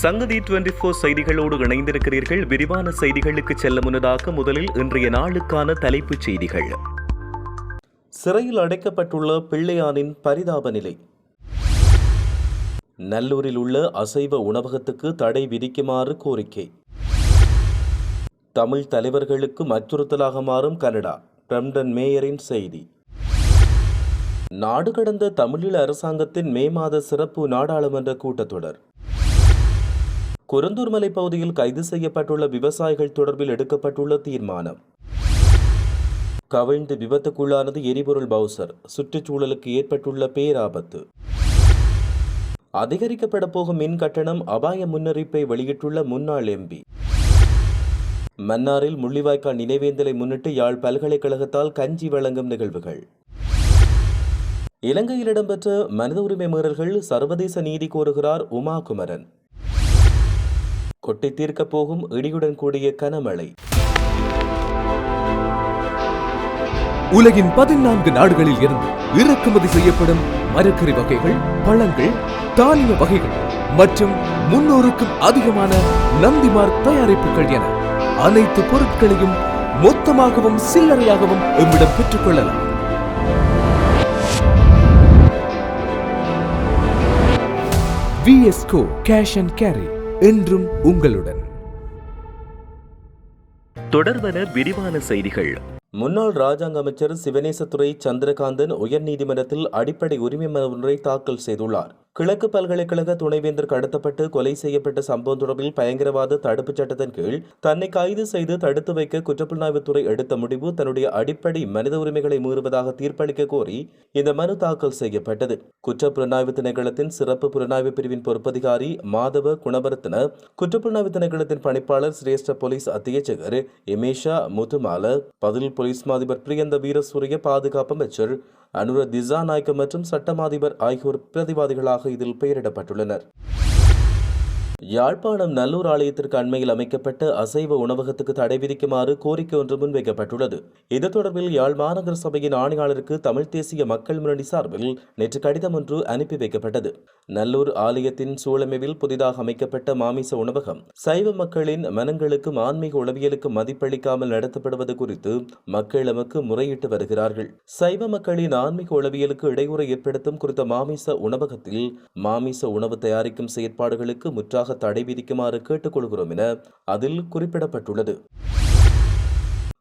சங்கதி twenty four செய்திகளோடு இணைந்திருக்கிறீர்கள். விரிவான செய்திகளுக்கு செல்ல முன்னதாக முதலில் இன்றைய நாளுக்கான தலைப்புச் செய்திகள். சிறையில் அடைக்கப்பட்டுள்ள பிள்ளையானின் பரிதாப நிலை. நல்லூரில் உள்ள அசைவ உணவகத்துக்கு தடை விதிக்குமாறு கோரிக்கை. தமிழ் தலைவர்களுக்கு அச்சுறுத்தலாக மாறும் கனடா. பிரம்டன் மேயரின் செய்தி. நாடு கடந்த தமிழீழ அரசாங்கத்தின் மே மாத சிறப்பு நாடாளுமன்ற கூட்டத்தொடர். குரந்தூர்மலை பகுதியில் கைது செய்யப்பட்டுள்ள விவசாயிகள் தொடர்பில் எடுக்கப்பட்டுள்ள தீர்மானம். கவிழ்ந்து விபத்துக்குள்ளானது எரிபொருள் பவுசர் சுற்றுச்சூழலுக்கு ஏற்பட்டுள்ள பேராபத்து. அதிகரிக்கப்பட போகும் மின் கட்டணம் அபாய முன்னறிப்பை வெளியிட்டுள்ள முன்னாள் எம்பி மன்னாரில் முள்ளிவாய்க்கால் நினைவேந்தலை முன்னிட்டு யாழ் பல்கலைக்கழகத்தால் கஞ்சி வழங்கும் நிகழ்வுகள். இலங்கையில் இடம்பெற்ற மனித உரிமை மீறல்கள் சர்வதேச நீதி கோருகிறார் உமா குமரன் கொட்டி தீர்க்கப் போகும் இடியுடன் கூடிய கனமழை. உலகின் பதினான்கு நாடுகளில் இருந்து இறக்குமதி செய்யப்படும் மரக்கறி வகைகள் பழங்கள் தானிய வகைகள் மற்றும் முன்னூறுக்கும் அதிகமான நந்திமார் தயாரிப்புகள் என அனைத்து பொருட்களையும் மொத்தமாகவும் சில்லறையாகவும் எம்மிடம் பெற்றுக்கொள்ளலாம் விஎஸ்கோ கேஷ் அண்ட் கேரி என்றும் உங்களுடன். தொடர்வன விரிவான செய்திகள். முன்னாள் ராஜாங்க அமைச்சர் சிவனேசத்துறை சந்திரகாந்தன் உயர்நீதிமன்றத்தில் அடிப்படை உரிமை மனு ஒன்றை தாக்கல் செய்துள்ளார். கிழக்கு பல்கலைக்கழக துணைவேந்தர் கடத்தப்பட்டு கொலை செய்யப்பட்ட சம்பவம் தொடர்பில் பயங்கரவாத தடுப்புச் சட்டத்தின் கீழ் தன்னை கைது செய்து தடுத்து வைக்க குற்றப்புலனாய்வுத்துறை எடுத்த முடிவு தன்னுடைய அடிப்படை மனித உரிமைகளை மீறுவதாக தீர்ப்பளிக்க கோரி இந்த மனு தாக்கல் செய்யப்பட்டது. குற்றப்புலனாய்வு திணைக்களத்தின் சிறப்பு புலனாய்வு பிரிவின் பொறுப்பதிகாரி மாதவ குணவரத்ன குற்றப்புலனாய்வு திணைக்களத்தின் பணிப்பாளர் சிரேஷ்ட போலீஸ் அத்தியட்சகர் எமேஷா முத்துமால பதில் போலீஸ் மாதிபர் பிரியந்த வீரசூரிய பாதுகாப்பு அமைச்சர் அனுர திசாநாயக்க மற்றும் சட்டமாதிபர் ஆகியோர் பிரதிவாதிகளாக இதில் பெயரிடப்பட்டுள்ளனர். யாழ்ப்பாணம் நல்லூர் ஆலயத்திற்கு அண்மையில் அமைக்கப்பட்ட அசைவ உணவகத்துக்கு தடை விதிக்குமாறு கோரிக்கை ஒன்று முன்வைக்கப்பட்டுள்ளது. இது தொடர்பில் யாழ் மாநகர சபையின் ஆணையாளருக்கு தமிழ் தேசிய மக்கள் முன்னணி சார்பில் நேற்று கடிதம் ஒன்று அனுப்பி வைக்கப்பட்டது. நல்லூர் ஆலயத்தின் சூழமைவில் புதிதாக அமைக்கப்பட்ட மாமிச உணவகம் சைவ மக்களின் மனங்களுக்கும் ஆன்மீக உளவியலுக்கும் மதிப்பளிக்காமல் நடத்தப்படுவது குறித்து மக்கள் எமக்கு முறையிட்டு வருகிறார்கள். சைவ மக்களின் ஆன்மீக உளவியலுக்கு இடையூறை ஏற்படுத்தும் குறித்த மாமிச உணவகத்தில் மாமிச உணவு தயாரிக்கும் செயற்பாடுகளுக்கு முற்றாக தடை விதிக்குமாறு கேட்டுக்கொள்கிறோம் என அதில் குறிப்பிடப்பட்டுள்ளது.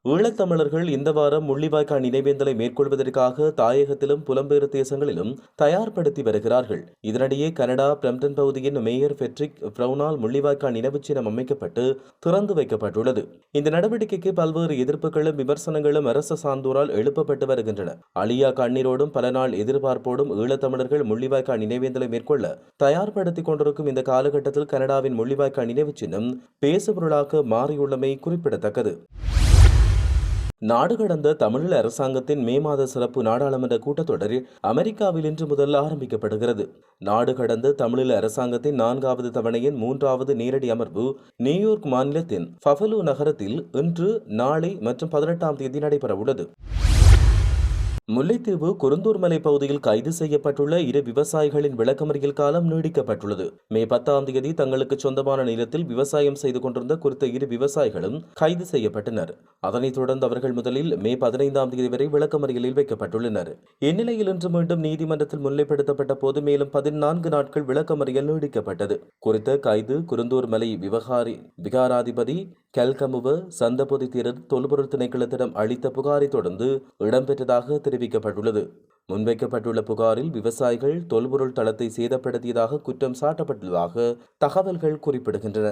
ஈழத்தமிழர்கள் இந்த வாரம் முள்ளிவாய்க்கா நினைவேந்தலை மேற்கொள்வதற்காக தாயகத்திலும் புலம்பெயர் தேசங்களிலும் தயார்படுத்தி வருகிறார்கள். இதனிடையே கனடா பிரம்டன் பகுதியின் மேயர் பெட்ரிக் பிரவுனால் முள்ளிவாய்க்கா நினைவு சின்னம் அமைக்கப்பட்டு திறந்து வைக்கப்பட்டுள்ளது. இந்த நடவடிக்கைக்கு பல்வேறு எதிர்ப்புகளும் விமர்சனங்களும் அரச சார்ந்தோரால் எழுப்பப்பட்டு வருகின்றன. அழியா கண்ணீரோடும் பல நாள் எதிர்பார்ப்போடும் ஈழத்தமிழர்கள் முள்ளிவாய்க்கா நினைவேந்தலை மேற்கொள்ள தயார்படுத்திக் கொண்டிருக்கும் இந்த காலகட்டத்தில் கனடாவின் முள்ளிவாய்க்கா நினைவு சின்னம் பேசுபொருளாக மாறியுள்ளமை குறிப்பிடத்தக்கது. நாடு கடந்த தமிழீழ அரசாங்கத்தின் மே மாத சிறப்பு நாடாளுமன்ற கூட்டத்தொடர் அமெரிக்காவில் இன்று முதல் ஆரம்பிக்கப்படுகிறது. நாடு கடந்த தமிழீழ அரசாங்கத்தின் நான்காவது தவணையின் மூன்றாவது நேரடி அமர்வு நியூயார்க் மாநிலத்தின் ஃபஃபலோ நகரத்தில் இன்று நாளை மற்றும் பதினெட்டாம் தேதி நடைபெறவுள்ளது. முல்லைத்தீவு குருந்தூர் மலை பகுதியில் கைது செய்யப்பட்டுள்ள இரு விவசாயிகளின் விளக்கமறியல் காலம் நீடிக்கப்பட்டுள்ளது. மே பத்தாம் தேதி தங்களுக்கு சொந்தமான நிலத்தில் விவசாயம் செய்து கொண்டிருந்த குறித்த இரு விவசாயிகளும் கைது செய்யப்பட்டனர். அதனைத் தொடர்ந்து அவர்கள் முதலில் மே பதினைந்தாம் தேதி வரை விளக்கமறியலில் வைக்கப்பட்டுள்ளனர். இந்நிலையில் இன்று மீண்டும் நீதிமன்றத்தில் முன்னிலைப்படுத்தப்பட்ட போது மேலும் பதினான்கு நாட்கள் விளக்கமறியல் நீடிக்கப்பட்டது. குறித்த கைது குருந்தூர் மலை விவகாரி விகாராதிபதி கெல்கமுவ சந்தபொதி தீரர் தொல்பொருள் திணைக்களத்திடம் அளித்த புகாரை தொடர்ந்து இடம்பெற்றதாக தெரிவிக்கப்பட்டுள்ளது முன்வைக்கப்பட்டுள்ள புகாரில் விவசாயிகள் தொல்பொருள் தளத்தை சேதப்படுத்தியதாக குற்றம் சாட்டப்பட்டுள்ளதாக தகவல்கள் குறிப்பிடுகின்றன.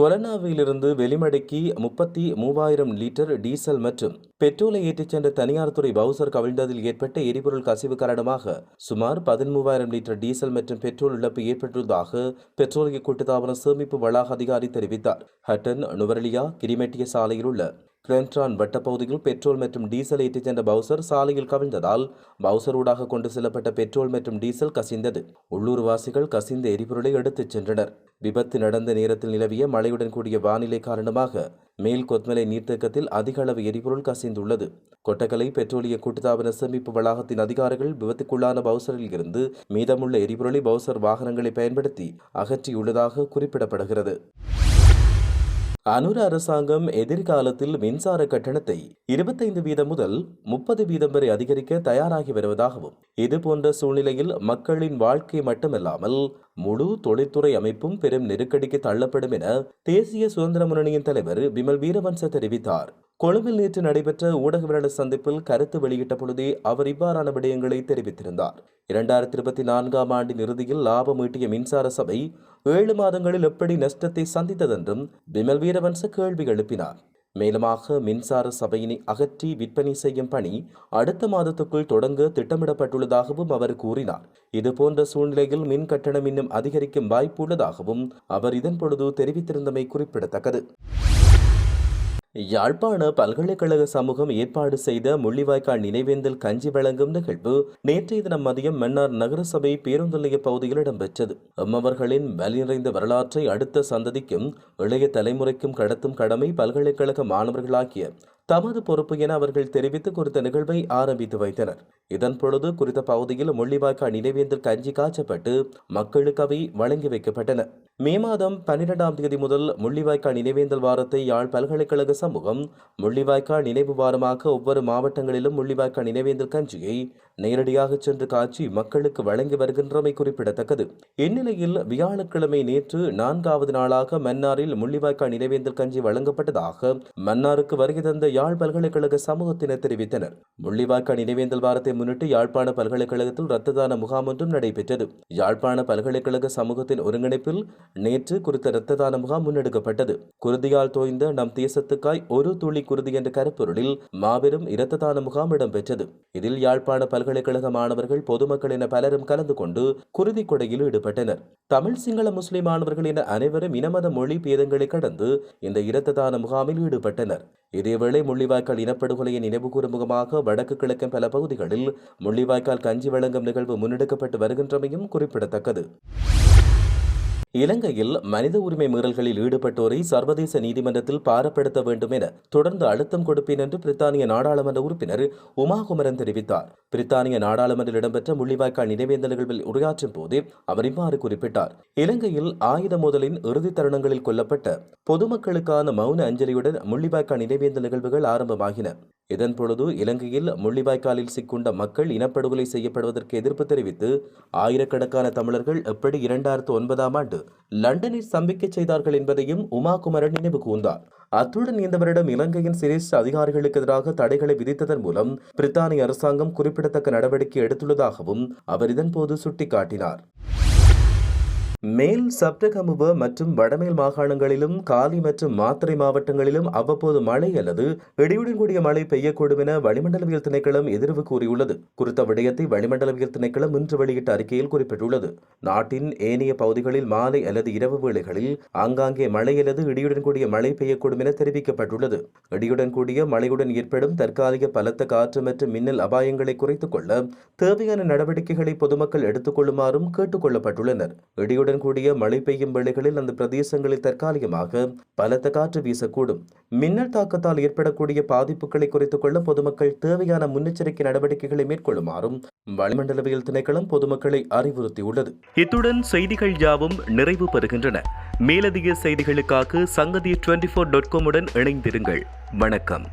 கொரோனாவிலிருந்து வெளிமடக்கி முப்பத்தி மூவாயிரம் லிட்டர் டீசல் மற்றும் பெட்ரோலை ஏற்றிச் சென்ற தனியார் துறை பவுசர் கவிழ்ந்ததில் ஏற்பட்ட எரிபொருள் கசிவு காரணமாக சுமார் பதிமூவாயிரம் லிட்டர் டீசல் மற்றும் பெட்ரோல் இழப்பு ஏற்பட்டுள்ளதாக பெட்ரோலிய கூட்டுத்தாபன சேமிப்பு வளாக அதிகாரி தெரிவித்தார். ஹட்டன் நுவரலியா கிரிமெட்டிய சாலையில் உள்ள கிரென்ட்ரான் வட்டப்பகுதியில் பெட்ரோல் மற்றும் டீசல் ஏற்றிச் சென்ற பவுசர் சாலையில் கவிழ்ந்ததால் பவுசர் ஊடாக கொண்டு செல்லப்பட்ட பெட்ரோல் மற்றும் டீசல் கசிந்தது. உள்ளூர்வாசிகள் கசிந்த எரிபொருளை எடுத்துச் சென்றனர். விபத்து நடந்த நேரத்தில் நிலவிய மழையுடன் கூடிய வானிலை காரணமாக மேல் கொத்மலை நீர்த்தேக்கத்தில் அதிக அளவு எரிபொருள் கசிந்துள்ளது. கொட்டக்கலை பெட்ரோலிய கூட்டுத்தாபன சேமிப்பு வளாகத்தின் அதிகாரிகள் விபத்துக்குள்ளான பவுசரில் இருந்து மீதமுள்ள எரிபொருளை பவுசர் வாகனங்களை பயன்படுத்தி அகற்றியுள்ளதாக குறிப்பிடப்படுகிறது. அனுர அரசாங்கம் எதிர்காலத்தில் மின்சார கட்டணத்தை இருபத்தைந்து வீதம் முதல் முப்பது வீதம் வரை அதிகரிக்க தயாராகி வருவதாகவும் இதுபோன்ற சூழ்நிலையில் மக்களின் வாழ்க்கை மட்டுமல்லாமல் முழு தொழில்துறை அமைப்பும் பெரும் நெருக்கடிக்கு தள்ளப்படும் என தேசிய சுதந்திர முன்னணியின் தலைவர் விமல் வீரவன்ச தெரிவித்தார். கொழும்பில் நேற்று நடைபெற்ற ஊடகவியலாளர் சந்திப்பில் கருத்து வெளியிட்ட பொழுதே அவர் இவ்வாறான விடயங்களை தெரிவித்திருந்தார். இரண்டாயிரத்தி இருபத்தி நான்காம் ஆண்டின் இறுதியில் லாபம் ஈட்டிய மின்சார சபை ஏழு மாதங்களில் எப்படி நஷ்டத்தை சந்தித்ததென்றும் விமல் வீரவன்ச கேள்வி எழுப்பினார். மேலுமாக மின்சார சபையினை அகற்றி விற்பனை செய்யும் பணி அடுத்த மாதத்துக்குள் தொடங்க திட்டமிடப்பட்டுள்ளதாகவும் அவர் கூறினார். இதுபோன்ற சூழ்நிலையில் மின் கட்டணம் இன்னும் அதிகரிக்கும் வாய்ப்பு உள்ளதாகவும் அவர் இதன் பொழுது தெரிவித்திருந்தமை குறிப்பிடத்தக்கது. யாழ்ப்பாண பல்கலைக்கழக சமூகம் ஏற்பாடு செய்த முள்ளிவாய்க்கால் நினைவேந்தல் கஞ்சி வழங்கும் நிகழ்வு நேற்றைய தினம் மதியம் மன்னார் நகரசபை பேருந்து நிலைய பகுதியில் இடம்பெற்றது. எம்மவர்களின் வலிநிறைந்த வரலாற்றை அடுத்த சந்ததிக்கும் இளைய தலைமுறைக்கும் கடத்தும் கடமை பல்கலைக்கழக மாணவர்களாகிய தமது பொறுப்பு என அவர்கள் தெரிவித்து குறித்த நிகழ்வை ஆரம்பித்து வைத்தனர். இதன் பொழுது குறித்த பகுதியில் முள்ளிவாய்க்கால் நினைவேந்தல் கஞ்சி காய்ச்சப்பட்டு மக்களுக்கு அவை வழங்கி வைக்கப்பட்டன. மே மாதம் பன்னிரெண்டாம் தேதி முதல் முள்ளிவாய்க்கால் நினைவேந்தல் வாரத்தை யாழ் பல்கலைக்கழக சமூகம் முள்ளிவாய்க்கால் நினைவு வாரமாக ஒவ்வொரு மாவட்டங்களிலும் முள்ளிவாய்க்கால் நினைவேந்தல் கஞ்சியை நேரடியாக சென்று காட்சி மக்களுக்கு வழங்கி வருகின்றமை குறிப்பிடத்தக்கது. இந்நிலையில் வியாழக்கிழமை நேற்று நான்காவது நாளாக மன்னாரில் முள்ளிவாய்க்கால் நினைவேந்தல் கஞ்சி வழங்கப்பட்டதாக மன்னாருக்கு வருகை தந்த யாழ் பல்கலைக்கழக சமூகத்தினர் தெரிவித்தனர். முள்ளிவாய்க்கால் நினைவேந்தல் வாரத்தை முன்னிட்டு யாழ்ப்பாண பல்கலைக்கழகத்தில் ரத்த தான முகாம் ஒன்றும் நடைபெற்றது. யாழ்ப்பாண பல்கலைக்கழக சமூகத்தின் ஒருங்கிணைப்பில் நேற்று குறித்த இரத்த தான முகாம் முன்னெடுக்கப்பட்டது. குருதியால் தோய்ந்த நம் தேசத்துக்காய் ஒரு துளி குருதி என்ற கருப்பொருளில் மாபெரும் இரத்த தான முகாம் இடம்பெற்றது. இதில் யாழ்ப்பாண பல்கலைக்கழக மாணவர்கள் பொதுமக்கள் என பலரும் கலந்து கொண்டு குருதி கொடையில் ஈடுபட்டனர். தமிழ் சிங்கள முஸ்லிம் மாணவர்கள் என அனைவரும் இனமத மொழி பேதங்களை கடந்து இந்த இரத்த தான முகாமில் ஈடுபட்டனர். இதேவேளை முள்ளிவாய்க்கால் இனப்படுகொலையை நினைவுகூரும் முகமாக வடக்கு கிழக்கின் பல பகுதிகளில் முள்ளிவாய்க்கால் கஞ்சி வழங்கும் நிகழ்வு முன்னெடுக்கப்பட்டு வருகின்றமையும் குறிப்பிடத்தக்கது. இலங்கையில் மனித உரிமை மீறல்களில் ஈடுபட்டோரை சர்வதேச நீதிமன்றத்தில் பாரப்படுத்த வேண்டும் என தொடர்ந்து அழுத்தம் கொடுப்பேன் என்று பிரித்தானிய நாடாளுமன்ற உறுப்பினர் உமாகுமரன் தெரிவித்தார். பிரித்தானிய நாடாளுமன்றில் இடம்பெற்ற முள்ளிவாய்க்கால் நினைவேந்த நிகழ்வில் உரையாற்றும் போதே அவர் இவ்வாறு குறிப்பிட்டார். இலங்கையில் ஆயுத மோதலின் இறுதி தருணங்களில் கொல்லப்பட்ட பொதுமக்களுக்கான மௌன அஞ்சலியுடன் முள்ளிவாய்க்கால் நினைவேந்த நிகழ்வுகள் ஆரம்பமாகின. இதன் பொழுது இலங்கையில் முள்ளிவாய்க்காலில் சிக்குண்ட மக்கள் இனப்படுகொலை செய்யப்படுவதற்கு எதிர்ப்பு தெரிவித்து ஆயிரக்கணக்கான தமிழர்கள் எப்படி இரண்டாயிரத்து ஒன்பதாம் ஆண்டு லண்டனில் சம்பிக்கை செய்தார்கள் என்பதையும் உமா குமரன் நினைவு கூர்ந்தார். அத்துடன் இந்த வருடம் இலங்கையின் சிரேஷ்ட அதிகாரிகளுக்கு எதிராக தடைகளை விதித்ததன் மூலம் பிரித்தானிய அரசாங்கம் குறிப்பிடத்தக்க நடவடிக்கை எடுத்துள்ளதாகவும் அவர் இதன்போது சுட்டிக்காட்டினார். மேல் சப்ரகமுவ மற்றும் வடமேல் மாகாணங்களிலும் காலி மற்றும் மாத்திரை மாவட்டங்களிலும் அவ்வப்போது மழை அல்லது இடியுடன் கூடிய மழை பெய்யக்கூடும் என வளிமண்டலவியல் திணைக்களம் எதிர்வு கூறியுள்ளது. குறித்த விடயத்தை வளிமண்டலவியல் திணைக்களம் இன்று வெளியிட்ட அறிக்கையில் குறிப்பிட்டுள்ளது. நாட்டின் ஏனைய பகுதிகளில் மாலை அல்லது இரவு வேளைகளில் ஆங்காங்கே மழை அல்லது இடியுடன் கூடிய மழை பெய்யக்கூடும் என தெரிவிக்கப்பட்டுள்ளது. இடியுடன் கூடிய மழையுடன் ஏற்படும் தற்காலிக பலத்த காற்று மற்றும் மின்னல் அபாயங்களை குறைத்துக் கொள்ள தேவையான நடவடிக்கைகளை பொதுமக்கள் எடுத்துக் கொள்ளுமாறும் கேட்டுக் கொள்ளப்பட்டுள்ளனர். இடியுடன் இடியுடன் கூடிய மழை பெய்யும் வேளைகளில் அந்த பிரதேசங்களில் தற்காலிகமாக பலத்த காற்று வீசக்கூடும். மின்னல் தாக்கத்தால் ஏற்படக்கூடிய பாதிப்புகளை குறைத்துக் கொள்ள பொதுமக்கள் தேவையான முன்னெச்சரிக்கை நடவடிக்கைகளை மேற்கொள்ளுமாறும் வளிமண்டலவியல் திணைக்களம் பொதுமக்களை அறிவுறுத்தியுள்ளது. இத்துடன் செய்திகள் யாவும் நிறைவு பெறுகின்றன. மேலதிக செய்திகளுக்காக சங்கதி டுவெண்டி ஃபோர் டாட் காமுடன் இணைந்திருங்கள். வணக்கம்.